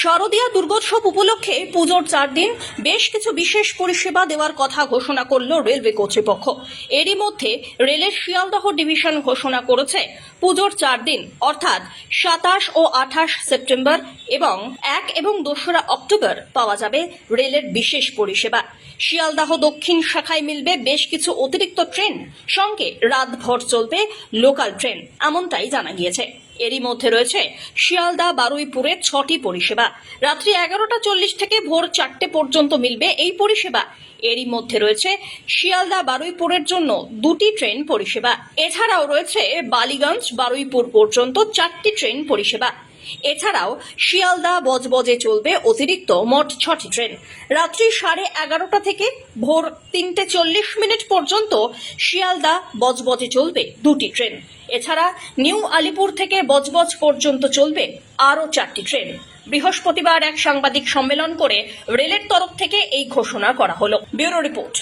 শারদীয়া দুর্গোৎসব উপলক্ষে পুজোর চার দিন বেশ কিছু বিশেষ পরিষেবা দেওয়ার কথা ঘোষণা করল রেলওয়ে কর্তৃপক্ষ। এরই মধ্যে রেলের শিয়ালদহ ডিভিশন ঘোষণা করেছে পুজোর চার দিন, অর্থাৎ সাতাশ ও আঠাশ সেপ্টেম্বর এবং এক এবং দোসরা অক্টোবর পাওয়া যাবে রেলের বিশেষ পরিষেবা। শিয়ালদাহ দক্ষিণ শাখায় মিলবে বেশ কিছু অতিরিক্ত ট্রেন, সঙ্গে রাতভর চলবে লোকাল ট্রেন, এমনটাই জানা গিয়েছে। এরই মধ্যে রয়েছে শিয়ালদা বারুইপুরে ছটি পরিষেবা। রাত্রি এগারোটা চল্লিশ থেকে ভোর চারটে পর্যন্ত মিলবে এই পরিষেবা। এরই মধ্যে রয়েছে শিয়ালদা বারুইপুরের জন্য দুটি ট্রেন পরিষেবা। এছাড়াও রয়েছে বালিগঞ্জ বারুইপুর পর্যন্ত চারটি ট্রেন পরিষেবা। এছাড়াও শিয়ালদা বজবজে চলবে অতিরিক্ত মোট ছটি ট্রেন। রাত্রি সাড়ে এগারোটা থেকে ভোর তিনটে চল্লিশ মিনিট পর্যন্ত শিয়ালদা বজবজে চলবে দুটি ট্রেন। এছাড়া নিউ আলিপুর থেকে বজবজ পর্যন্ত চলবে আরও চারটি ট্রেন। বৃহস্পতিবার এক সাংবাদিক সম্মেলন করে রেলের তরফ থেকে এই ঘোষণা করা হলো। Bureau report.